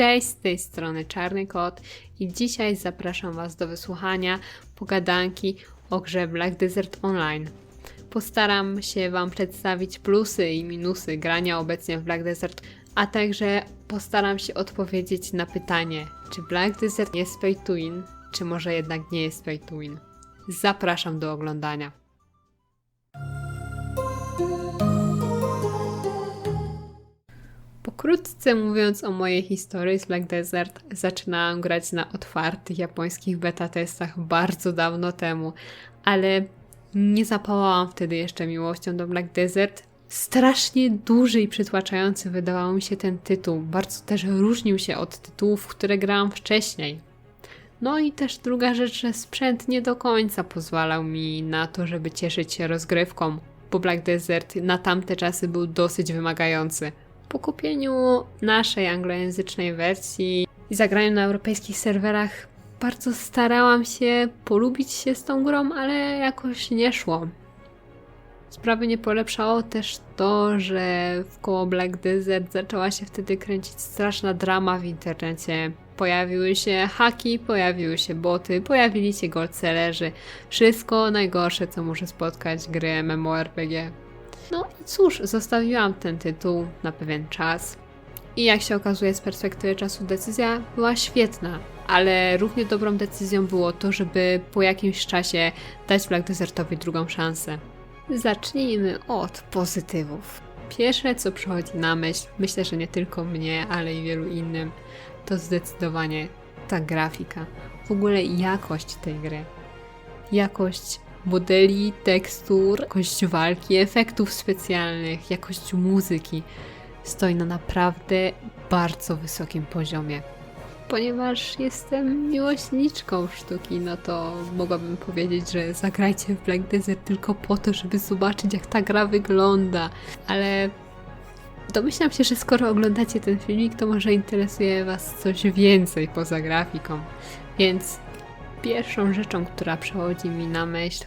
Cześć, z tej strony Czarny Kot i dzisiaj zapraszam Was do wysłuchania pogadanki o grze Black Desert Online. Postaram się Wam przedstawić plusy i minusy grania obecnie w Black Desert, a także postaram się odpowiedzieć na pytanie, czy Black Desert jest pay to win, czy może jednak nie jest pay to win. Zapraszam do oglądania. Pokrótce mówiąc o mojej historii z Black Desert, zaczynałam grać na otwartych japońskich beta testach bardzo dawno temu, ale nie zapałałam wtedy jeszcze miłością do Black Desert. Strasznie duży i przytłaczający wydawał mi się ten tytuł. Bardzo też różnił się od tytułów, które grałam wcześniej. No i też druga rzecz, że sprzęt nie do końca pozwalał mi na to, żeby cieszyć się rozgrywką, bo Black Desert na tamte czasy był dosyć wymagający. Po kupieniu naszej anglojęzycznej wersji i zagraniu na europejskich serwerach bardzo starałam się polubić się z tą grą, ale jakoś nie szło. Sprawy nie polepszało też to, że w koło Black Desert zaczęła się wtedy kręcić straszna drama w internecie. Pojawiły się haki, pojawiły się boty, pojawili się goldsellerzy. Wszystko najgorsze, co może spotkać gry MMORPG. No i cóż, zostawiłam ten tytuł na pewien czas. I jak się okazuje z perspektywy czasu decyzja była świetna, ale równie dobrą decyzją było to, żeby po jakimś czasie dać Black Desertowi drugą szansę. Zacznijmy od pozytywów. Pierwsze, co przychodzi na myśl, myślę, że nie tylko mnie, ale i wielu innym, to zdecydowanie ta grafika. W ogóle jakość tej gry. Jakość modeli, tekstur, jakość walki, efektów specjalnych, jakość muzyki stoi na naprawdę bardzo wysokim poziomie. Ponieważ jestem miłośniczką sztuki, no to mogłabym powiedzieć, że zagrajcie w Black Desert tylko po to, żeby zobaczyć, jak ta gra wygląda. Ale domyślam się, że skoro oglądacie ten filmik, to może interesuje Was coś więcej poza grafiką. Więc Pierwszą rzeczą, która przychodzi mi na myśl,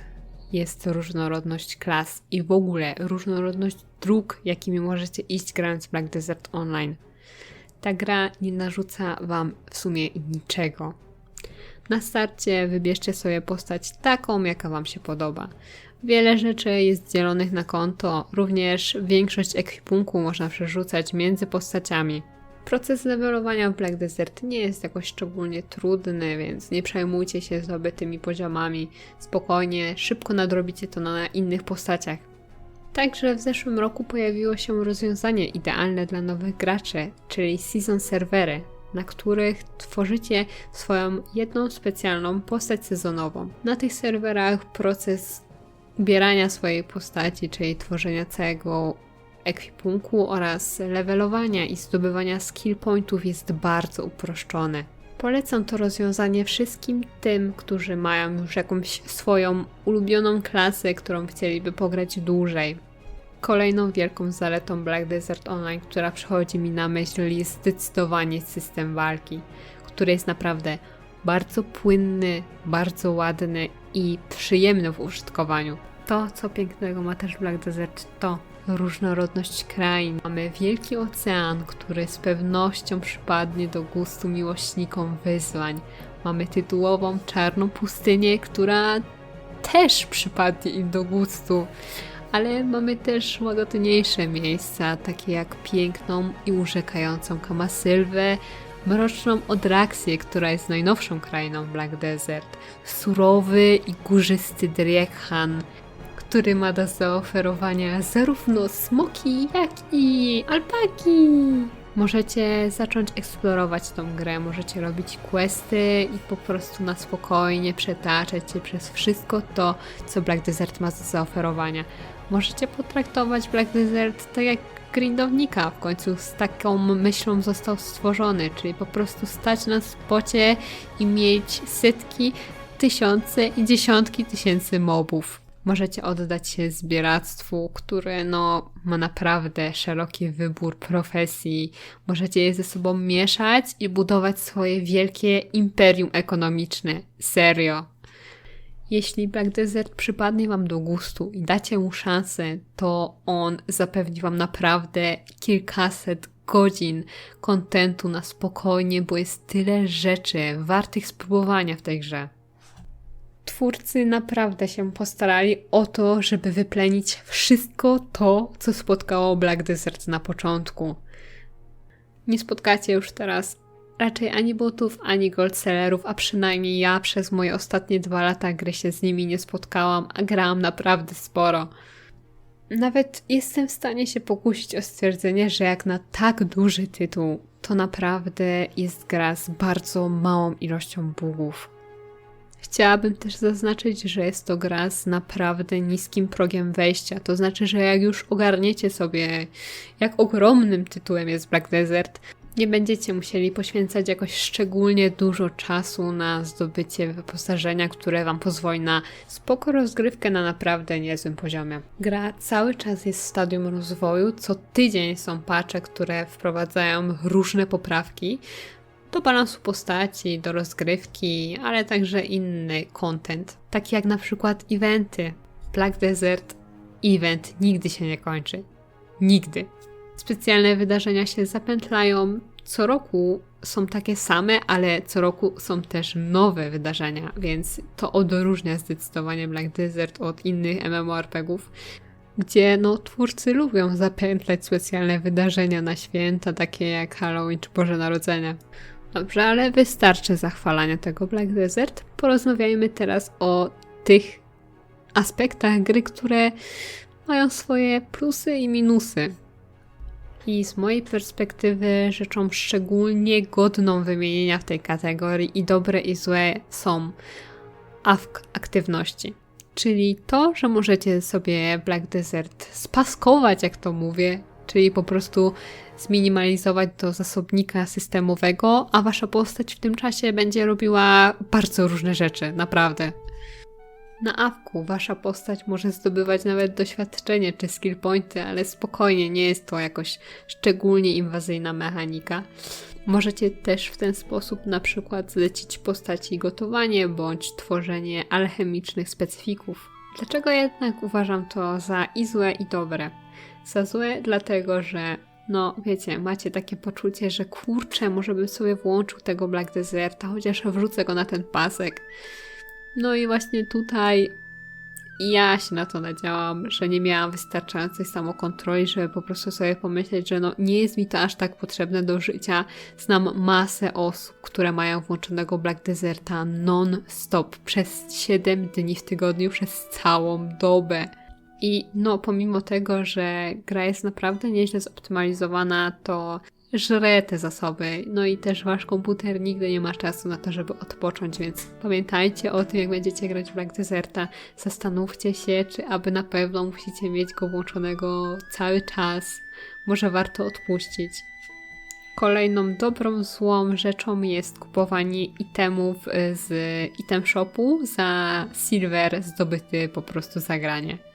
jest różnorodność klas i w ogóle różnorodność dróg, jakimi możecie iść grając Black Desert Online. Ta gra nie narzuca Wam w sumie niczego. Na starcie wybierzcie sobie postać taką, jaka Wam się podoba. Wiele rzeczy jest dzielonych na konto, również większość ekwipunku można przerzucać między postaciami. Proces levelowania w Black Desert nie jest jakoś szczególnie trudny, więc nie przejmujcie się zdobytymi poziomami. Spokojnie, szybko nadrobicie to na innych postaciach. Także w zeszłym roku pojawiło się rozwiązanie idealne dla nowych graczy, czyli Season Servery, na których tworzycie swoją jedną specjalną postać sezonową. Na tych serwerach proces ubierania swojej postaci, czyli tworzenia całego ekwipunku oraz levelowania i zdobywania skill pointów jest bardzo uproszczone. Polecam to rozwiązanie wszystkim tym, którzy mają już jakąś swoją ulubioną klasę, którą chcieliby pograć dłużej. Kolejną wielką zaletą Black Desert Online, która przychodzi mi na myśl, jest zdecydowanie system walki, który jest naprawdę bardzo płynny, bardzo ładny i przyjemny w użytkowaniu. To, co pięknego ma też Black Desert, to różnorodność krain. Mamy wielki ocean, który z pewnością przypadnie do gustu miłośnikom wyzwań. Mamy tytułową czarną pustynię, która też przypadnie im do gustu. Ale mamy też łagodniejsze miejsca, takie jak piękną i urzekającą Kamasylwę, mroczną Odraksję, która jest najnowszą krainą Black Desert, surowy i górzysty Driekhan, który ma do zaoferowania zarówno smoki, jak i alpaki. Możecie zacząć eksplorować tą grę, możecie robić questy i po prostu na spokojnie przetaczać się przez wszystko to, co Black Desert ma do zaoferowania. Możecie potraktować Black Desert tak jak grindownika, w końcu z taką myślą został stworzony, czyli po prostu stać na spocie i mieć setki, tysiące i dziesiątki tysięcy mobów. Możecie oddać się zbieractwu, które no, ma naprawdę szeroki wybór profesji. Możecie je ze sobą mieszać i budować swoje wielkie imperium ekonomiczne. Serio. Jeśli Black Desert przypadnie Wam do gustu i dacie mu szansę, to on zapewni Wam naprawdę kilkaset godzin kontentu na spokojnie, bo jest tyle rzeczy wartych spróbowania w tej grze. Twórcy naprawdę się postarali o to, żeby wyplenić wszystko to, co spotkało Black Desert na początku. Nie spotkacie już teraz raczej ani botów, ani goldsellerów, a przynajmniej ja przez moje ostatnie dwa lata gry się z nimi nie spotkałam, a grałam naprawdę sporo. Nawet jestem w stanie się pokusić o stwierdzenie, że jak na tak duży tytuł, to naprawdę jest gra z bardzo małą ilością bugów. Chciałabym też zaznaczyć, że jest to gra z naprawdę niskim progiem wejścia. To znaczy, że jak już ogarniecie sobie, jak ogromnym tytułem jest Black Desert, nie będziecie musieli poświęcać jakoś szczególnie dużo czasu na zdobycie wyposażenia, które Wam pozwoli na spoko rozgrywkę na naprawdę niezłym poziomie. Gra cały czas jest w stadium rozwoju, co tydzień są patche, które wprowadzają różne poprawki do balansu postaci, do rozgrywki, ale także inny content, taki jak na przykład eventy. Black Desert event nigdy się nie kończy. Nigdy. Specjalne wydarzenia się zapętlają. Co roku są takie same, ale co roku są też nowe wydarzenia, więc to odróżnia zdecydowanie Black Desert od innych MMORPGów, gdzie no, twórcy lubią zapętlać specjalne wydarzenia na święta, takie jak Halloween czy Boże Narodzenie. Dobrze, ale wystarczy zachwalania tego Black Desert. Porozmawiajmy teraz o tych aspektach gry, które mają swoje plusy i minusy. I z mojej perspektywy rzeczą szczególnie godną wymienienia w tej kategorii i dobre i złe są aktywności. Czyli to, że możecie sobie Black Desert spaskować, jak to mówię, czyli po prostu zminimalizować do zasobnika systemowego, a wasza postać w tym czasie będzie robiła bardzo różne rzeczy, naprawdę. Na awku wasza postać może zdobywać nawet doświadczenie czy skill pointy, ale spokojnie, nie jest to jakoś szczególnie inwazyjna mechanika. Możecie też w ten sposób na przykład zlecić postaci gotowanie bądź tworzenie alchemicznych specyfików. Dlaczego jednak uważam to za i złe i dobre? Za złe dlatego, że no wiecie, macie takie poczucie, że kurczę, może bym sobie włączył tego Black Deserta, chociaż wrzucę go na ten pasek. No i właśnie tutaj ja się na to nadziałam, że nie miałam wystarczającej samokontroli, żeby po prostu sobie pomyśleć, że no nie jest mi to aż tak potrzebne do życia. Znam masę osób, które mają włączonego Black Deserta non-stop przez 7 dni w tygodniu, przez całą dobę. I no, pomimo tego, że gra jest naprawdę nieźle zoptymalizowana, to żre te zasoby. No i też wasz komputer nigdy nie ma czasu na to, żeby odpocząć, więc pamiętajcie o tym, jak będziecie grać w Black Deserta. Zastanówcie się, czy aby na pewno musicie mieć go włączonego cały czas. Może warto odpuścić. Kolejną dobrą, złą rzeczą jest kupowanie itemów z item shopu za silver zdobyty po prostu za granie.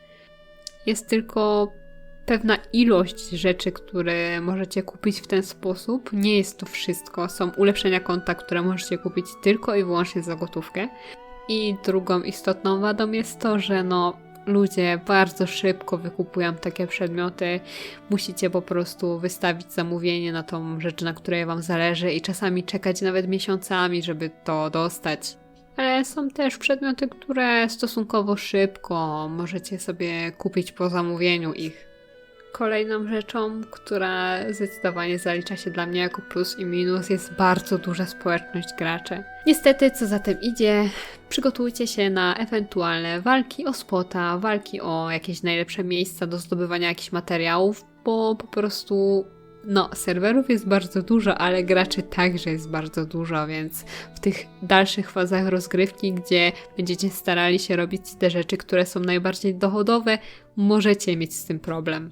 Jest tylko pewna ilość rzeczy, które możecie kupić w ten sposób. Nie jest to wszystko. Są ulepszenia konta, które możecie kupić tylko i wyłącznie za gotówkę. I drugą istotną wadą jest to, że no ludzie bardzo szybko wykupują takie przedmioty. Musicie po prostu wystawić zamówienie na tą rzecz, na której Wam zależy, i czasami czekać nawet miesiącami, żeby to dostać. Ale są też przedmioty, które stosunkowo szybko możecie sobie kupić po zamówieniu ich. Kolejną rzeczą, która zdecydowanie zalicza się dla mnie jako plus i minus, jest bardzo duża społeczność graczy. Niestety, co za tym idzie, przygotujcie się na ewentualne walki o spota, walki o jakieś najlepsze miejsca do zdobywania jakichś materiałów, bo po prostu no, serwerów jest bardzo dużo, ale graczy także jest bardzo dużo, więc w tych dalszych fazach rozgrywki, gdzie będziecie starali się robić te rzeczy, które są najbardziej dochodowe, możecie mieć z tym problem.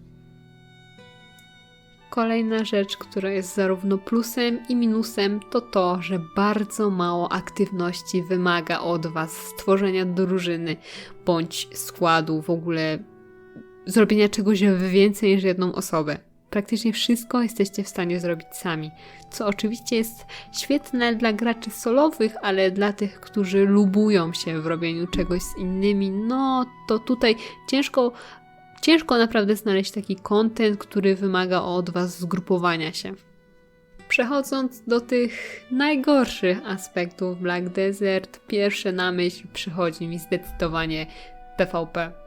Kolejna rzecz, która jest zarówno plusem i minusem, to to, że bardzo mało aktywności wymaga od Was stworzenia drużyny bądź składu, w ogóle zrobienia czegoś więcej niż jedną osobę. Praktycznie wszystko jesteście w stanie zrobić sami, co oczywiście jest świetne dla graczy solowych, ale dla tych, którzy lubują się w robieniu czegoś z innymi, no to tutaj ciężko ciężko naprawdę znaleźć taki content, który wymaga od Was zgrupowania się. Przechodząc do tych najgorszych aspektów Black Desert, pierwsze na myśl przychodzi mi zdecydowanie PvP.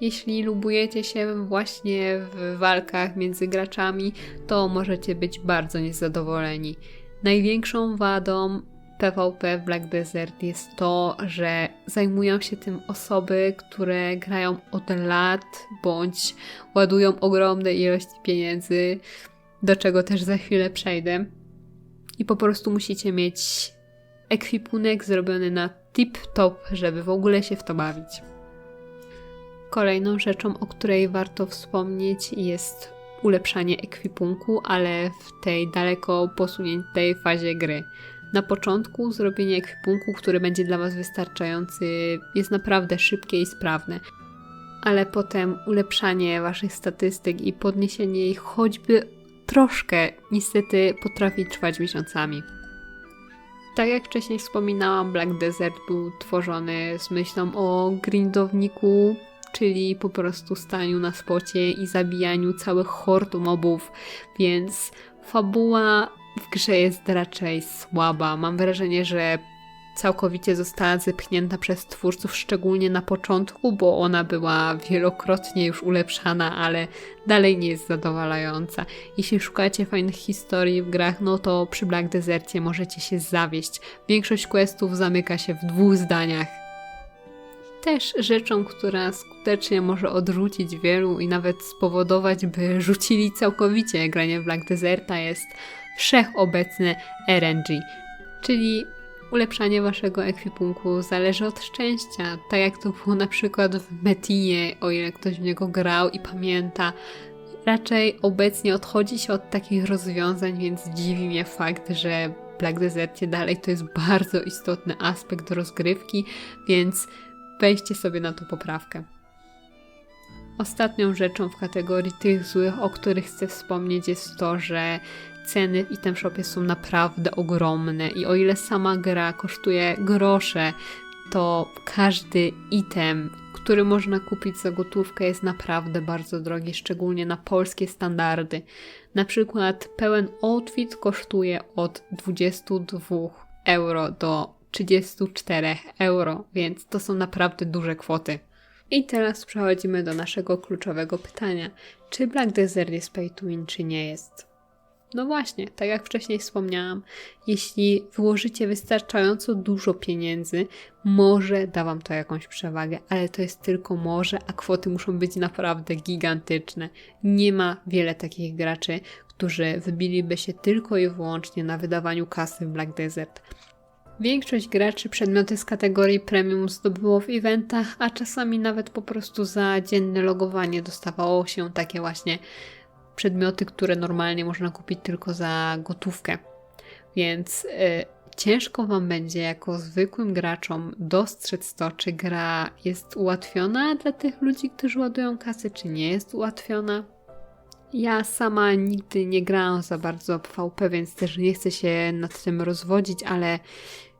Jeśli lubujecie się właśnie w walkach między graczami, to możecie być bardzo niezadowoleni. Największą wadą PvP w Black Desert jest to, że zajmują się tym osoby, które grają od lat bądź ładują ogromne ilości pieniędzy, do czego też za chwilę przejdę. I po prostu musicie mieć ekwipunek zrobiony na tip-top, żeby w ogóle się w to bawić. Kolejną rzeczą, o której warto wspomnieć, jest ulepszanie ekwipunku, ale w tej daleko posuniętej fazie gry. Na początku zrobienie ekwipunku, który będzie dla Was wystarczający, jest naprawdę szybkie i sprawne, ale potem ulepszanie Waszych statystyk i podniesienie ich choćby troszkę, niestety potrafi trwać miesiącami. Tak jak wcześniej wspominałam, Black Desert był tworzony z myślą o grindowniku, czyli po prostu staniu na spocie i zabijaniu całych hord mobów, więc fabuła w grze jest raczej słaba. Mam wrażenie, że całkowicie została zepchnięta przez twórców, szczególnie na początku, bo ona była wielokrotnie już ulepszana, ale dalej nie jest zadowalająca. Jeśli szukacie fajnych historii w grach, no to przy Black Desercie możecie się zawieść. Większość questów zamyka się w dwóch zdaniach. Też rzeczą, która skutecznie może odrzucić wielu i nawet spowodować, by rzucili całkowicie granie w Black Deserta jest wszechobecne RNG, czyli ulepszanie waszego ekwipunku zależy od szczęścia, tak jak to było na przykład w Metinie, o ile ktoś w niego grał i pamięta. Raczej obecnie odchodzi się od takich rozwiązań, więc dziwi mnie fakt, że Black Desertie dalej to jest bardzo istotny aspekt rozgrywki, więc weźcie sobie na to poprawkę. Ostatnią rzeczą w kategorii tych złych, o których chcę wspomnieć, jest to, że ceny w item shopie są naprawdę ogromne i o ile sama gra kosztuje grosze, to każdy item, który można kupić za gotówkę jest naprawdę bardzo drogi, szczególnie na polskie standardy. Na przykład pełen outfit kosztuje od 22 euro do 34 euro, więc to są naprawdę duże kwoty. I teraz przechodzimy do naszego kluczowego pytania. Czy Black Desert jest pay to win, czy nie jest? No właśnie, tak jak wcześniej wspomniałam, jeśli wyłożycie wystarczająco dużo pieniędzy, może da Wam to jakąś przewagę, ale to jest tylko może, a kwoty muszą być naprawdę gigantyczne. Nie ma wiele takich graczy, którzy wybiliby się tylko i wyłącznie na wydawaniu kasy w Black Desert. Większość graczy przedmioty z kategorii premium zdobyło w eventach, a czasami nawet po prostu za dzienne logowanie dostawało się takie właśnie przedmioty, które normalnie można kupić tylko za gotówkę. Więc y, ciężko Wam będzie jako zwykłym graczom dostrzec to, czy gra jest ułatwiona dla tych ludzi, którzy ładują kasy, czy nie jest ułatwiona. Ja sama nigdy nie grałam za bardzo w PvP, więc też nie chcę się nad tym rozwodzić, ale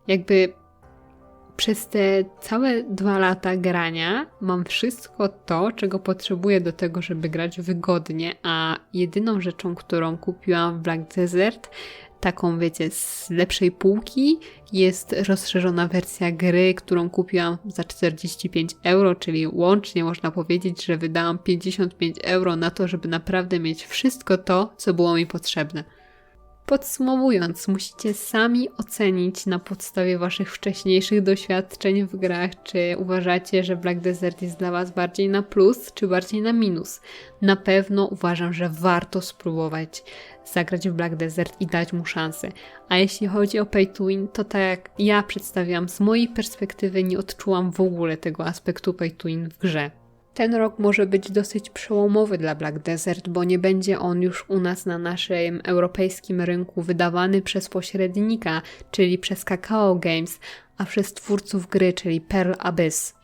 jakby przez te całe dwa lata grania mam wszystko to, czego potrzebuję do tego, żeby grać wygodnie, a jedyną rzeczą, którą kupiłam w Black Desert, taką wiecie, z lepszej półki, jest rozszerzona wersja gry, którą kupiłam za 45 euro, czyli łącznie można powiedzieć, że wydałam 55 euro na to, żeby naprawdę mieć wszystko to, co było mi potrzebne. Podsumowując, musicie sami ocenić na podstawie waszych wcześniejszych doświadczeń w grach, czy uważacie, że Black Desert jest dla was bardziej na plus, czy bardziej na minus. Na pewno uważam, że warto spróbować zagrać w Black Desert i dać mu szansę. A jeśli chodzi o pay to win, to tak jak ja przedstawiam, z mojej perspektywy nie odczułam w ogóle tego aspektu pay to win w grze. Ten rok może być dosyć przełomowy dla Black Desert, bo nie będzie on już u nas na naszym europejskim rynku wydawany przez pośrednika, czyli przez Kakao Games, a przez twórców gry, czyli Pearl Abyss.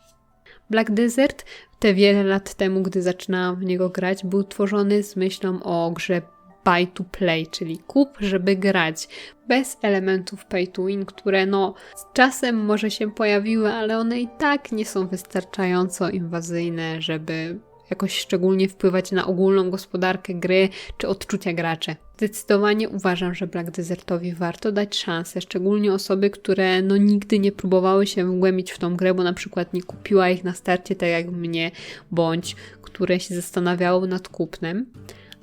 Black Desert te wiele lat temu, gdy zaczynałam w niego grać, był tworzony z myślą o grze buy to play, czyli kup, żeby grać, bez elementów pay to win, które no z czasem może się pojawiły, ale one i tak nie są wystarczająco inwazyjne, żeby jakoś szczególnie wpływać na ogólną gospodarkę gry czy odczucia graczy. Zdecydowanie uważam, że Black Desertowi warto dać szansę, szczególnie osoby, które no nigdy nie próbowały się wgłębić w tą grę, bo na przykład nie kupiła ich na starcie tak jak mnie, bądź które się zastanawiały nad kupnem.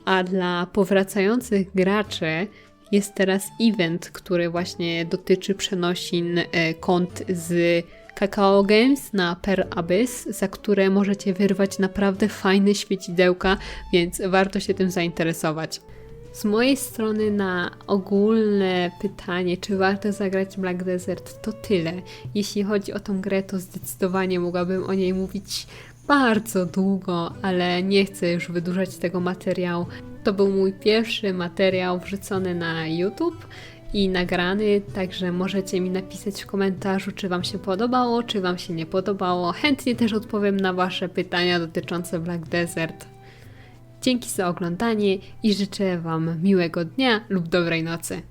A dla powracających graczy jest teraz event, który właśnie dotyczy przenosin e, kont z Kakao Games na Per Abyss, za które możecie wyrwać naprawdę fajne świecidełka, więc warto się tym zainteresować. Z mojej strony na ogólne pytanie, czy warto zagrać Black Desert, to tyle. Jeśli chodzi o tą grę, to zdecydowanie mogłabym o niej mówić bardzo długo, ale nie chcę już wydłużać tego materiału. To był mój pierwszy materiał wrzucony na YouTube i nagrany, także możecie mi napisać w komentarzu, czy Wam się podobało, czy Wam się nie podobało. Chętnie też odpowiem na Wasze pytania dotyczące Black Desert. Dzięki za oglądanie i życzę Wam miłego dnia lub dobrej nocy.